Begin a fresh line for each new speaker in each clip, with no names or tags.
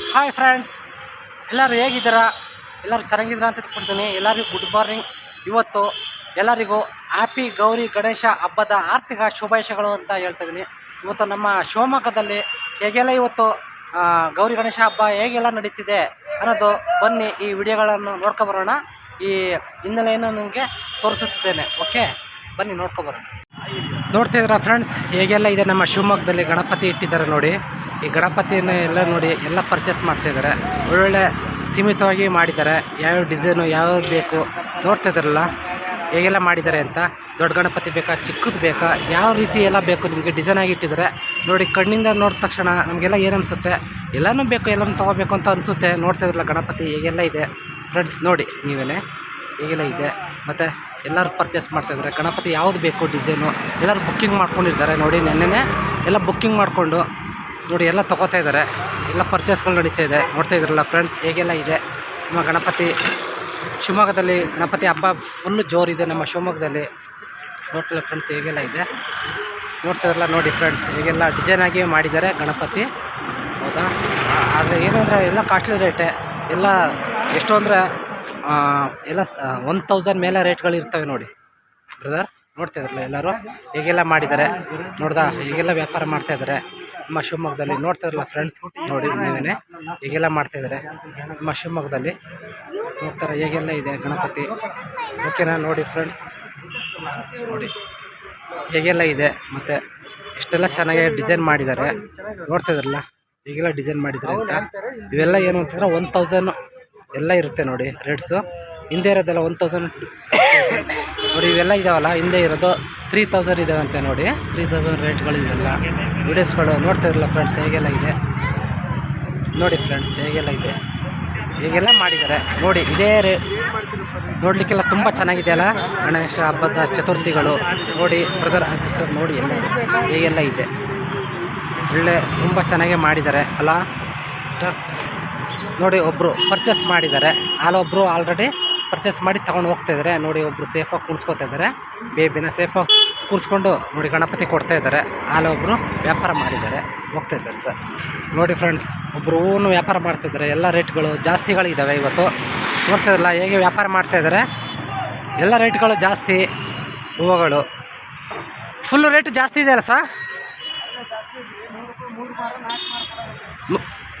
Hi friends ಎಲ್ಲರೂ ಹೇಗಿದ್ದೀರಾ? ಎಲ್ಲರೂ ಚೆನ್ನಾಗಿದ್ದೀರಾ ಅಂತ ತಿಳ್ಕೊಡ್ತೀನಿ ಎಲ್ಲರಿಗೂ ಗುಡ್ ಮಾರ್ನಿಂಗ್ ಇವತ್ತು ಎಲ್ಲರಿಗೂ ಹ್ಯಾಪಿ ಗೌರಿ ಗಣೇಶ ಹಬ್ಬದ ಆರ್ಥಿಕ ಶುಭಾಶಯಗಳು ಅಂತ ಹೇಳ್ತಾ ಇದ್ದೀನಿ. ಇವತ್ತು ನಮ್ಮ ಶಿವಮೊಗ್ಗದಲ್ಲಿ ಹೇಗೆಲ್ಲ ಇವತ್ತು ಗೌರಿ ಗಣೇಶ ಹಬ್ಬ ಹೇಗೆಲ್ಲ ನಡೀತಿದೆ ಅನ್ನೋದು ಬನ್ನಿ ಈ ವಿಡಿಯೋಗಳನ್ನು ನೋಡ್ಕೊಬರೋಣ ಈ ಹಿನ್ನೆಲೆಯನ್ನು ನಿಮಗೆ ತೋರಿಸುತ್ತಿದ್ದೇನೆ. ಓಕೆ ಬನ್ನಿ ನೋಡ್ಕೊಬರೋಣ ನೋಡ್ತಿದ್ದೀರಾ ಫ್ರೆಂಡ್ಸ್ ಹೇಗೆಲ್ಲ ಇದೆ ನಮ್ಮ ಶಿವಮೊಗ್ಗದಲ್ಲಿ ಗಣಪತಿ ಇಟ್ಟಿದ್ದಾರೆ ನೋಡಿ. ಈ ಗಣಪತಿಯನ್ನು ಎಲ್ಲ ನೋಡಿ, ಎಲ್ಲ ಪರ್ಚೇಸ್ ಮಾಡ್ತಿದ್ದಾರೆ ಒಳ್ಳೊಳ್ಳೆ ಸೀಮಿತವಾಗಿ ಮಾಡಿದ್ದಾರೆ. ಯಾವ್ಯಾವ ಡಿಸೈನು ಯಾವ್ಯಾವ್ದು ಬೇಕು ನೋಡ್ತಿದ್ದಾರಲ್ಲ ಹೇಗೆಲ್ಲ ಮಾಡಿದ್ದಾರೆ ಅಂತ. ದೊಡ್ಡ ಗಣಪತಿ ಬೇಕಾ, ಚಿಕ್ಕದು ಬೇಕಾ, ಯಾವ ರೀತಿ ಎಲ್ಲ ಬೇಕು ನಿಮಗೆ ಡಿಸೈನ್ ಆಗಿ ಇಟ್ಟಿದ್ದಾರೆ. ನೋಡಿ, ಕಣ್ಣಿಂದ ನೋಡಿದ ತಕ್ಷಣ ನಮಗೆಲ್ಲ ಏನು ಅನಿಸುತ್ತೆ? ಎಲ್ಲನೂ ಬೇಕು, ಎಲ್ಲನೂ ತೊಗೋಬೇಕು ಅಂತ ಅನಿಸುತ್ತೆ. ನೋಡ್ತಿದ್ರಲ್ಲ ಗಣಪತಿ, ಹೇಗೆಲ್ಲ ಇದೆ? ಫ್ರೆಂಡ್ಸ್ ನೋಡಿ ನೀವೇ ಹೇಗೆಲ್ಲ ಇದೆ? ಮತ್ತು ಎಲ್ಲರೂ ಪರ್ಚೇಸ್ ಮಾಡ್ತಾಯಿದ್ದಾರೆ ಗಣಪತಿ ಯಾವುದು ಬೇಕು ಡಿಸೈನು ಎಲ್ಲರೂ ಬುಕ್ಕಿಂಗ್ ಮಾಡ್ಕೊಂಡಿರ್ತಾರೆ ನೋಡಿ, ನೆನ್ನೆನೇ ಎಲ್ಲ ಬುಕ್ಕಿಂಗ್ ಮಾಡಿಕೊಂಡು ನೋಡಿ, ಎಲ್ಲ ತೊಗೋತಾ ಇದ್ದಾರೆ. ಎಲ್ಲ ಪರ್ಚೇಸ್ಗಳು ನಡೀತಾ ಇದೆ. ನೋಡ್ತಾ ಇದ್ರಲ್ಲ ಫ್ರೆಂಡ್ಸ್ ಹೇಗೆಲ್ಲ ಇದೆ? ನಮ್ಮ ಗಣಪತಿ ಶಿವಮೊಗ್ಗದಲ್ಲಿ ಗಣಪತಿ ಹಬ್ಬ ಫುಲ್ಲು ಜೋರಿದೆ ನಮ್ಮ ಶಿವಮೊಗ್ಗದಲ್ಲಿ. ನೋಡ್ತಿಲ್ಲ ಫ್ರೆಂಡ್ಸ್ ಹೇಗೆಲ್ಲ ಇದೆ? ನೋಡ್ತಾ ನೋಡ್ತಿದ್ರಲ್ಲ ನೋಡಿ ಫ್ರೆಂಡ್ಸ್ ಹೇಗೆಲ್ಲ ಡಿಸೈನ್ ಆಗಿ ಮಾಡಿದ್ದಾರೆ ಗಣಪತಿ. ಹೌದಾ? ಆದರೆ ಏನು ಅಂದರೆ ಎಲ್ಲ ಕಾಸ್ಟ್ಲಿ ರೇಟೆ ಎಲ್ಲ ಎಷ್ಟು ಅಂದರೆ ಎಲ್ಲ ಒನ್ ತೌಸಂಡ್ ಮೇಲೆ ರೇಟ್ಗಳು ಇರ್ತವೆ ನೋಡಿ. ಬ್ರದರ್ ನೋಡ್ತಾ ಇದ್ರಲ್ಲ ಎಲ್ಲರೂ? ಹೇಗೆಲ್ಲ ಮಾಡಿದ್ದಾರೆ? ನೋಡ್ದಾ? ಹೇಗೆಲ್ಲ ವ್ಯಾಪಾರ ಮಾಡ್ತಾ ಇದ್ದಾರೆ? ನಮ್ಮ ಶಿವಮೊಗ್ಗದಲ್ಲಿ ನೋಡ್ತಿದ್ರಲ್ಲ ಫ್ರೆಂಡ್ಸ್ ನೋಡಿ ನೀವೇ ಹೇಗೆಲ್ಲ ಮಾಡ್ತಾ ಇದ್ದಾರೆ ನಮ್ಮ ಶಿವಮೊಗ್ಗದಲ್ಲಿ ನೋಡ್ತಾರೆ ಹೇಗೆಲ್ಲ ಇದೆ ಗಣಪತಿ. ಓಕೆನಾ ನೋಡಿ ಫ್ರೆಂಡ್ಸ್ ನೋಡಿ ಹೇಗೆಲ್ಲ ಇದೆ ಮತ್ತು ಇಷ್ಟೆಲ್ಲ ಚೆನ್ನಾಗಿ ಡಿಸೈನ್ ಮಾಡಿದ್ದಾರೆ ನೋಡ್ತಾಯಿದ್ರಲ್ಲ ಈಗೆಲ್ಲ ಡಿಸೈನ್ ಮಾಡಿದ್ದಾರೆ ಅಂತ ಇವೆಲ್ಲ ಏನು ಅಂತಂದ್ರೆ ಒನ್ ತೌಸಂಡ್ ಎಲ್ಲ ಇರುತ್ತೆ ನೋಡಿ ರೇಟ್ಸು ಹಿಂದೆ ಇರೋದೆಲ್ಲ ಒನ್ ತೌಸಂಡ್ ನೋಡಿ, ಇವೆಲ್ಲ ಇದಾವಲ್ಲ? ಹಿಂದೆ ಇರೋದು ತ್ರೀ ತೌಸಂಡ್ ಇದಾವೆ ಅಂತೆ ನೋಡಿ. ತ್ರೀ ತೌಸಂಡ್ ರೇಟ್ಗಳು ಇವೆಲ್ಲ. ವೀಡಿಯೋಸ್ಗಳು ನೋಡ್ತಿದ್ರಲ್ಲ ಫ್ರೆಂಡ್ಸ್ ಹೇಗೆಲ್ಲ ಇದೆ? ನೋಡಿ ಫ್ರೆಂಡ್ಸ್ ಹೇಗೆಲ್ಲ ಇದೆ? ಹೀಗೆಲ್ಲ ಮಾಡಿದ್ದಾರೆ. ನೋಡಿ, ಇದೇ ರೇ ನೋಡಲಿಕ್ಕೆಲ್ಲ ತುಂಬ ಚೆನ್ನಾಗಿದೆ ಅಲ್ಲ? ಗಣೇಶ ಹಬ್ಬದ ಚತುರ್ಥಿಗಳು. ನೋಡಿ ಬ್ರದರ್ ಆ್ಯಂಡ್ ಸಿಸ್ಟರ್ ನೋಡಿ ಎಲ್ಲ ಹೀಗೆಲ್ಲ ಇದೆ. ಒಳ್ಳೆ, ತುಂಬ ಚೆನ್ನಾಗೇ ಮಾಡಿದ್ದಾರೆ ಅಲ್ಲ? ನೋಡಿ ಒಬ್ಬರು ಪರ್ಚೇಸ್ ಮಾಡಿದ್ದಾರೆ. ಅಲ್ಲೊಬ್ಬರು ಆಲ್ರೆಡಿ ಪರ್ಚೇಸ್ ಮಾಡಿ ತೊಗೊಂಡು ಹೋಗ್ತಾ ಇದ್ದಾರೆ ನೋಡಿ ಒಬ್ಬರು ಸೇಫಾಗಿ ಕೂರಿಸ್ಕೊತಾ ಇದ್ದಾರೆ ಬೇಬಿನ ಸೇಫಾಗಿ ಕೂರಿಸ್ಕೊಂಡು ನೋಡಿ ಗಣಪತಿ ಕೊಡ್ತಾ ಇದ್ದಾರೆ ಒಬ್ಬರು ವ್ಯಾಪಾರ ಮಾಡಿದ್ದಾರೆ. ಹೋಗ್ತಾ ಇದ್ದಾರೆ ಸರ್ ನೋಡಿ ಫ್ರೆಂಡ್ಸ್ ಒಬ್ಬರು ಹೂವನ್ನು ವ್ಯಾಪಾರ ಮಾಡ್ತಿದ್ದಾರೆ ಎಲ್ಲ ರೇಟ್ಗಳು ಜಾಸ್ತಿಗಳಿದ್ದಾವೆ ಇವತ್ತು. ನೋಡ್ತಿದ್ರಲ್ಲ ಹೇಗೆ ವ್ಯಾಪಾರ ಮಾಡ್ತಾ ಇದ್ದಾರೆ ಎಲ್ಲ ರೇಟ್ಗಳು ಜಾಸ್ತಿ, ಹೂವುಗಳು. ಫುಲ್ಲು ರೇಟ್ ಜಾಸ್ತಿ ಇದೆಯಲ್ಲ ಸರ್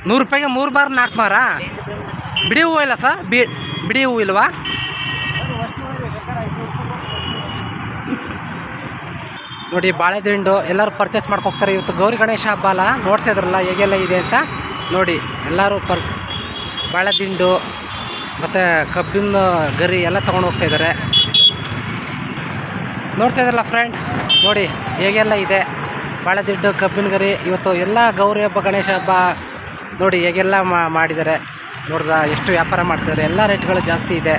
ನೂರು ರೂಪಾಯಿಗೆ ಮೂರು ಬಾರ್ ನಾಲ್ಕು ಮಾರ? ಬಿಡಿ ಹೂವು ಇಲ್ಲ ಸರ್ ಬಿ ಬಿಡಿ ಹೂ ಇಲ್ವಾ? ನೋಡಿ, ಬಾಳೆದಿಂಡು ಎಲ್ಲರೂ ಪರ್ಚೇಸ್ ಮಾಡ್ಕೋಗ್ತಾರೆ ಇವತ್ತು ಗೌರಿ ಗಣೇಶ ಹಬ್ಬ ಅಲ್ಲ, ನೋಡ್ತಾ ಇದ್ರಲ್ಲ, ಹೇಗೆಲ್ಲ ಇದೆ ಅಂತ. ನೋಡಿ, ಎಲ್ಲರೂ ಪರ್, ಬಾಳೆದಿಂಡು, ಮತ್ತು ಕಬ್ಬಿನ ಗರಿ ಎಲ್ಲ ತೊಗೊಂಡು ಹೋಗ್ತಾ ಇದ್ದಾರೆ ನೋಡ್ತಾ ಇದ್ರಲ್ಲ ಫ್ರೆಂಡ್ ನೋಡಿ, ಹೇಗೆಲ್ಲ ಇದೆ. ಬಾಳೆದಿಂಡು, ಕಬ್ಬಿನ ಗರಿ, ಇವತ್ತು ಎಲ್ಲ ಗೌರಿ ಹಬ್ಬ, ಗಣೇಶ ಹಬ್ಬ, ನೋಡಿ, ಹೇಗೆಲ್ಲ ಮಾಡಿದ್ದಾರೆ ನೋಡ್ದ, ಎಷ್ಟು ವ್ಯಾಪಾರ ಮಾಡ್ತಿದ್ದಾರೆ ಎಲ್ಲ ರೇಟ್ಗಳು ಜಾಸ್ತಿ ಇದೆ.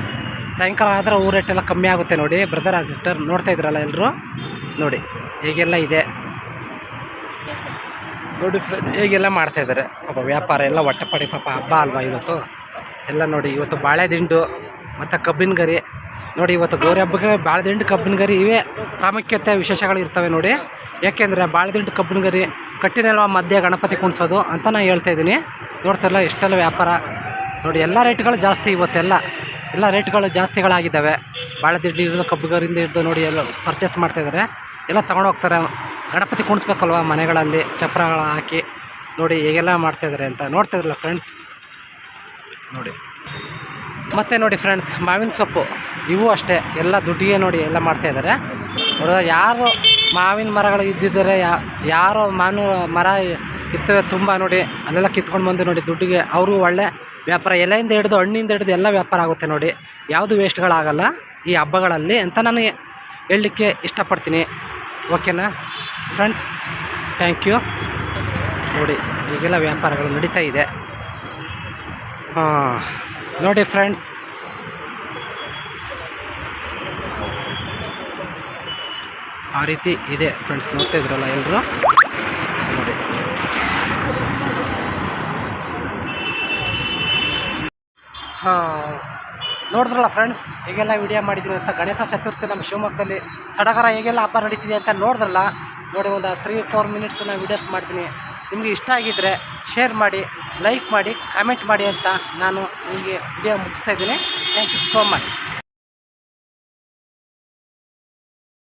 ಸಾಯಂಕಾಲ ಆದರೆ ಊ ರೇಟೆಲ್ಲ ಕಮ್ಮಿ ಆಗುತ್ತೆ ನೋಡಿ. ಬ್ರದರ್ ಆ್ಯಂಡ್ ಸಿಸ್ಟರ್ ನೋಡ್ತಾ ಇದ್ರಲ್ಲ ಎಲ್ಲರೂ ನೋಡಿ, ಹೇಗೆಲ್ಲ ಇದೆ. ನೋಡಿ ಹೇಗೆಲ್ಲ ಮಾಡ್ತಾ ಇದ್ದಾರೆ ಪಾಪ ವ್ಯಾಪಾರ ಎಲ್ಲ ಹೊಟ್ಟೆಪಾಡಿ ಪಾಪ ಹಬ್ಬ ಅಲ್ವಾ ಇವತ್ತು? ಎಲ್ಲ ನೋಡಿ, ಇವತ್ತು ಬಾಳೆದಿಂಡು ಮತ್ತು ಕಬ್ಬಿನ ಗರಿ ನೋಡಿ, ಇವತ್ತು ಗೌರಿ ಹಬ್ಬಕ್ಕೆ ಬಾಳೆದಿಂಡು ಕಬ್ಬಿನ ಗರಿ ಇವೇ. ಪ್ರಾಮುಖ್ಯತೆ ವಿಶೇಷಗಳು ಇರ್ತವೆ ನೋಡಿ. ಯಾಕೆಂದರೆ ಬಾಳೆದಿಂಡು ಕಬ್ಬಿನ ಗರಿ ಕಟ್ಟಿನಲ್ವ ಮಧ್ಯೆ ಗಣಪತಿ ಕುಣಿಸೋದು ಅಂತ ನಾನು ಹೇಳ್ತಾ ಇದ್ದೀನಿ. ನೋಡ್ತಾರಲ್ಲ, ಎಷ್ಟೆಲ್ಲ ವ್ಯಾಪಾರ. ನೋಡಿ, ಎಲ್ಲ ರೇಟ್ಗಳು ಜಾಸ್ತಿ ಇವತ್ತೆಲ್ಲ. ಎಲ್ಲ ರೇಟ್ಗಳು ಜಾಸ್ತಿಗಳಾಗಿದ್ದಾವೆ. ಬಾಳೆದಿಡ್ಡಿ ಹಿಡಿದು ಕಬ್ಬು ಗರಿಂದ ಹಿಡಿದು ನೋಡಿ, ಎಲ್ಲ ಪರ್ಚೇಸ್ ಮಾಡ್ತಾಯಿದ್ದಾರೆ ಎಲ್ಲ ತೊಗೊಂಡು ಹೋಗ್ತಾರೆ. ಗಣಪತಿ ಕುಣಿಸ್ಬೇಕಲ್ವ ಮನೆಗಳಲ್ಲಿ, ಚಪ್ರಗಳ ಹಾಕಿ. ನೋಡಿ, ಹೇಗೆಲ್ಲ ಮಾಡ್ತಾಯಿದ್ದಾರೆ ಅಂತ ನೋಡ್ತಾಯಿದ್ರಲ್ಲ ಫ್ರೆಂಡ್ಸ್ ನೋಡಿ. ಮತ್ತು ನೋಡಿ ಫ್ರೆಂಡ್ಸ್ ಮಾವಿನ ಸೊಪ್ಪು. ಇವು ಅಷ್ಟೇ. ಎಲ್ಲ ದುಡ್ಡಿಗೆ ನೋಡಿ, ಎಲ್ಲ ಮಾಡ್ತಾಯಿದ್ದಾರೆ ನೋಡಿದ ಯಾರು ಮಾವಿನ ಮರಗಳು ಇದ್ದಿದ್ದಾರೆ, ಯಾ, ಯಾರು ಮಾವಿನ ಮರ ಇರ್ತವೆ ತುಂಬ ನೋಡಿ. ಅಲ್ಲೆಲ್ಲ ಕಿತ್ಕೊಂಡು ಬಂದು ನೋಡಿ, ದುಡ್ಡಿಗೆ. ಅವರು ಒಳ್ಳೆ ವ್ಯಾಪಾರ ಎಲೆಯಿಂದ ಹಿಡಿದು ಹಣ್ಣಿಂದ ಹಿಡಿದು ಎಲ್ಲ ವ್ಯಾಪಾರ ಆಗುತ್ತೆ ನೋಡಿ. ಯಾವುದು ವೇಸ್ಟ್ಗಳಾಗಲ್ಲ ಈ ಹಬ್ಬಗಳಲ್ಲಿ ಅಂತ ನಾನು ಹೇಳಲಿಕ್ಕೆ ಇಷ್ಟಪಡ್ತೀನಿ. ಓಕೆನಾ ಫ್ರೆಂಡ್ಸ್ ಥ್ಯಾಂಕ್ ಯು ನೋಡಿ, ಈಗೆಲ್ಲ ವ್ಯಾಪಾರಗಳು ನಡೀತಾ ಇದೆ. ನೋಡಿ ಫ್ರೆಂಡ್ಸ್ ಆ ರೀತಿ ಇದೆ ಫ್ರೆಂಡ್ಸ್ ನೋಡ್ತಾ ಇದ್ರಲ್ಲ ಎಲ್ಲರೂ ನೋಡಿ ಹಾಂ ನೋಡಿದ್ರಲ್ಲ ಫ್ರೆಂಡ್ಸ್ ಹೇಗೆಲ್ಲ ವಿಡಿಯೋ ಮಾಡಿದ್ರು ಅಂತ ಗಣೇಶ ಚತುರ್ಥಿ ನಮ್ಮ ಶಿವಮೊಗ್ಗದಲ್ಲಿ, ಸಡಗರ ಹೇಗೆಲ್ಲ ಹಬ್ಬ ನಡೀತಿದೆ ಅಂತ ನೋಡಿದ್ರಲ್ಲ? ನೋಡಿ, ಒಂದು ತ್ರೀ ಫೋರ್ ಮಿನಿಟ್ಸ್ ನಾನು ವೀಡಿಯೋಸ್ ಮಾಡ್ತೀನಿ. ನಿಮಗೆ ಇಷ್ಟ ಆಗಿದ್ದರೆ ಶೇರ್ ಮಾಡಿ ಲೈಕ್ ಮಾಡಿ ಕಾಮೆಂಟ್ ಮಾಡಿ ಅಂತ ನಾನು ನಿಮಗೆ ವಿಡಿಯೋ ಮುಗಿಸ್ತಾ ಇದ್ದೀನಿ. Thank you so much